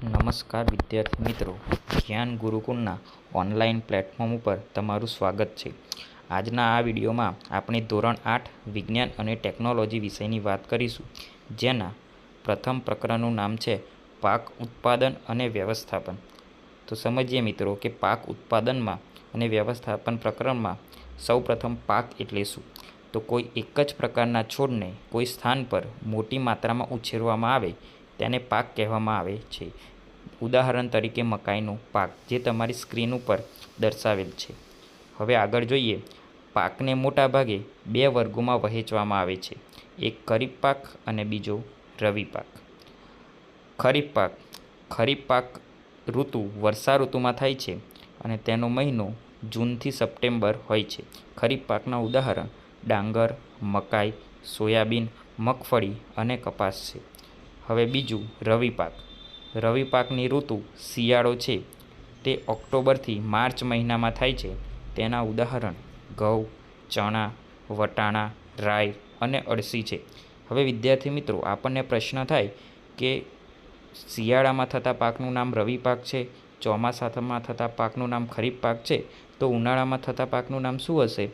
નમસ્કાર વિદ્યાર્થી મિત્રો. જ્ઞાન ગુરુકુળના ઓનલાઈન પ્લેટફોર્મ ઉપર તમારું સ્વાગત છે. આજના આ વિડીયોમાં આપણે ધોરણ આઠ વિજ્ઞાન અને ટેકનોલોજી વિષયની વાત કરીશું, જેના પ્રથમ પ્રકરણનું નામ છે પાક ઉત્પાદન અને વ્યવસ્થાપન. તો સમજીએ મિત્રો કે પાક ઉત્પાદનમાં અને વ્યવસ્થાપન પ્રકરણમાં સૌપ્રથમ પાક એટલે શું? તો કોઈ એક જ પ્રકારના છોડને કોઈ સ્થાન પર મોટી માત્રામાં ઉછેરવામાં આવે તેને પાક કહેવામાં આવે છે. ઉદાહરણ તરીકે મકાઈનો પાક, જે તમારી સ્ક્રીન ઉપર દર્શાવેલ છે. હવે આગળ જોઈએ. પાકને મોટાભાગે બે વર્ગોમાં વહેંચવામાં આવે છે. એક ખરીફ પાક અને બીજો રવિ પાક. ખરીફ પાક. ખરીફ પાક ઋતુ વર્ષા ઋતુમાં થાય છે અને તેનો મહિનો જૂનથી સપ્ટેમ્બર હોય છે. ખરીફ પાકના ઉદાહરણ, ડાંગર, મકાઈ, સોયાબીન, મગફળી અને કપાસ છે. હવે બીજું રવિ પાક. રવિ પાકની ઋતુ શિયાળો છે. તે ઓક્ટોબરથી માર્ચ મહિનામાં થાય છે. તેના ઉદાહરણ ઘઉં, ચણા, વટાણા, રાઈ અને અળસી છે. હવે વિદ્યાર્થી મિત્રો, આપણને પ્રશ્ન થાય કે શિયાળામાં થતા પાકનું નામ રવિ પાક છે, ચોમાસામાં થતા પાકનું નામ ખરીફ પાક છે, તો ઉનાળામાં થતા પાકનું નામ શું હશે?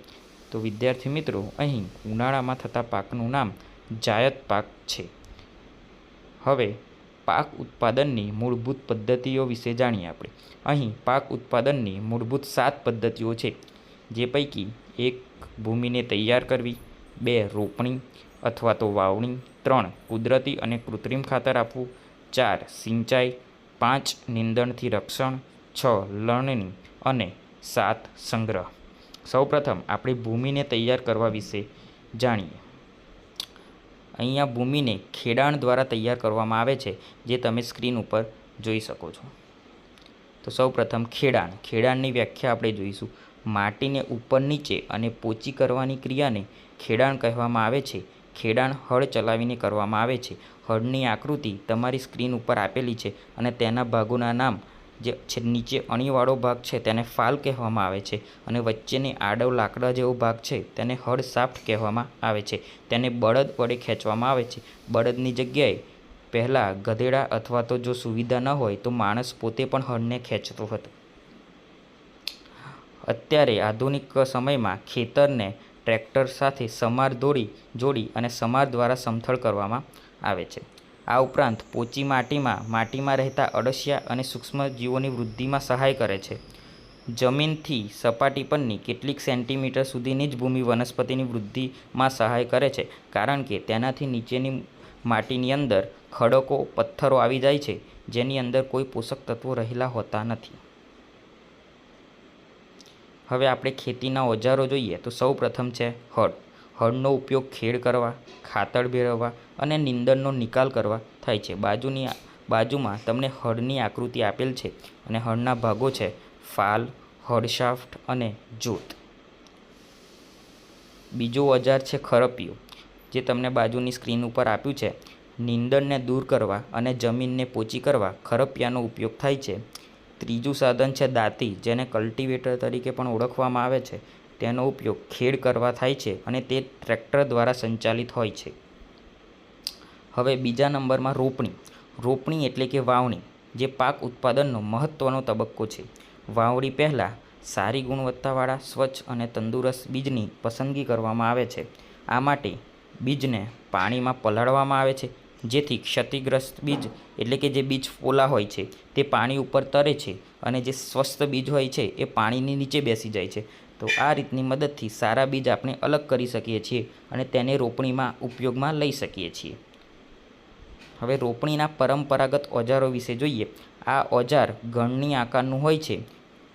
તો વિદ્યાર્થી મિત્રો, અહીં ઉનાળામાં થતા પાકનું નામ જાયદ પાક છે. હવે, પાક ઉત્પાદનની મૂળભૂત પદ્ધતિઓ વિશે જાણીએ આપણે. અહીં પાક ઉત્પાદનની મૂળભૂત સાત પદ્ધતિઓ છે, જે પૈકી એક ભૂમિને તૈયાર કરવી, બે રોપણી અથવા તો વાવણી, ત્રણ કુદરતી અને કૃત્રિમ ખાતર આપવું, ચાર સિંચાઈ, પાંચ નિંદણથી રક્ષણ, છ લણણી અને સાત સંગ્રહ. સૌપ્રથમ આપણે ભૂમિને તૈયાર કરવા વિશે જાણીએ. અહીંયા ભૂમિને ખેડાણ દ્વારા તૈયાર કરવામાં આવે છે, જે તમે સ્ક્રીન ઉપર જોઈ શકો છો. તો સૌપ્રથમ ખેડાણ. ખેડાણની વ્યાખ્યા આપણે જોઈશું. માટીને ઉપર નીચે અને પોચી કરવાની ક્રિયાને ખેડાણ કહેવામાં આવે છે. ખેડાણ હળ ચલાવીને કરવામાં આવે છે. હળની આકૃતિ તમારી સ્ક્રીન ઉપર આપેલી છે અને તેના ભાગોના નામ જે છે, નીચે અણીવાળો ભાગ છે, તેને ફાલ કહેવામાં આવે છે અને વચ્ચેની આડવ લાકડા જેવો ભાગ છે, તેને હળ સાફ્ટ કહેવામાં આવે છે. તેને બળદ વડે ખેંચવામાં આવે છે. બળદની જગ્યાએ પહેલાં ગધેડા અથવા તો જો સુવિધા ન હોય, તો માણસ પોતે પણ હળને ખેંચતો હતો. અત્યારે આધુનિક સમયમાં ખેતરને ટ્રેક્ટર સાથે સમાર દોડી જોડી અને સમાર દ્વારા સમથળ કરવામાં આવે છે. આ ઉપરાંત પોચી માટીમાં માટીમાં રહેતા અળસિયા અને સૂક્ષ્મજીવોની વૃદ્ધિમાં સહાય કરે છે. જમીનથી સપાટી પરની કેટલીક સેન્ટીમીટર સુધીની જ ભૂમિ વનસ્પતિની વૃદ્ધિમાં સહાય કરે છે, કારણ કે તેનાથી નીચેની માટીની અંદર ખડકો, પથ્થરો આવી જાય છે, જેની અંદર કોઈ પોષક તત્વો રહેલા હોતા નથી. હવે આપણે ખેતીના ઓજારો જોઈએ તો સૌ પ્રથમ છે હળ. હળનો ઉપયોગ ખેડ કરવા, ખાતર ભેળવવા અને નીંદણનો નિકાલ કરવા થાય છે. બાજુની બાજુમાં તમને હળની આકૃતિ આપેલ છે અને હળના ભાગો છે ફાલ, હળશાફ્ટ અને જોત બીજો ઓજાર છે ખરપિયો જે તમને બાજુની સ્ક્રીન ઉપર આપ્યું છે. નીંદણને દૂર કરવા અને જમીનને પોચી કરવા ખરપિયાનો ઉપયોગ થાય છે. ત્રીજું સાધન છે દાંતી, જેને કલ્ટિવેટર તરીકે પણ ઓળખવામાં આવે છે. તેનો ઉપયોગ ખેડ કરવા થાય છે અને તે ટ્રેક્ટર દ્વારા સંચાલિત હોય છે. હવે બીજા નંબરમાં રોપણી. રોપણી એટલે કે વાવણી, જે પાક ઉત્પાદનનો મહત્ત્વનો તબક્કો છે. વાવણી પહેલાં સારી ગુણવત્તાવાળા, સ્વચ્છ અને તંદુરસ્ત બીજની પસંદગી કરવામાં આવે છે. આ માટે બીજને પાણીમાં પલાળવામાં આવે છે. જેથી ક્ષતિગ્રસ્ત બીજ, એટલે કે જે બીજ પોલા હોય છે, તે પાણી ઉપર તરે છે અને જે સ્વસ્થ બીજ હોય છે, એ પાણીની નીચે બેસી જાય છે. તો આ રીતની મદદથી સારા બીજ આપણે અલગ કરી શકીએ છીએ અને તેને રોપણીમાં ઉપયોગમાં લઈ શકીએ છીએ. હવે રોપણીના પરંપરાગત ઓજારો વિશે જોઈએ. આ ઓજાર ગણની આકારનું હોય છે.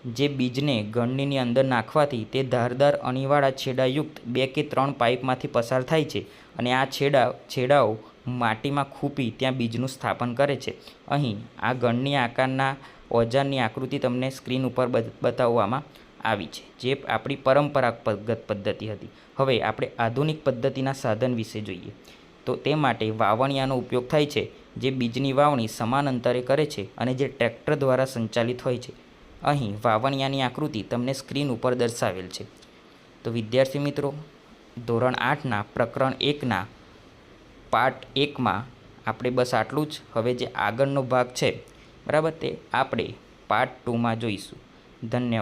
જે બીજને ગણનીની અંદર નાખવાથી તે ધારદાર અણીવાળા છેડાયુક્ત બે કે ત્રણ પાઇપમાંથી પસાર થાય છે અને આ છેડા, છેડાઓ માટીમાં ખૂપી ત્યાં બીજનું સ્થાપન કરે છે. અહીં આ ગણની આકારના ઓજારની આકૃતિ તમને સ્ક્રીન ઉપર બતાવવામાં આવી છે, જે આપણી પરંપરાગત પદ્ધતિ હતી. હવે આપણે આધુનિક પદ્ધતિના સાધન વિશે જોઈએ. તો તે માટે વાવણિયાનો ઉપયોગ થાય છે, જે બીજની વાવણી સમાન અંતરે કરે છે અને જે ટ્રેક્ટર દ્વારા સંચાલિત હોય છે. અહીં વાવણિયાની આકૃતિ તમને સ્ક્રીન ઉપર દર્શાવેલ છે. તો વિદ્યાર્થી મિત્રો, ધોરણ આઠના પ્રકરણ એકના પાર્ટ એકમાં આપણે બસ આટલું જ. હવે જે આગળનો ભાગ છે, બરાબર તે આપણે પાર્ટ ટુમાં જોઈશું. ધન્યવાદ.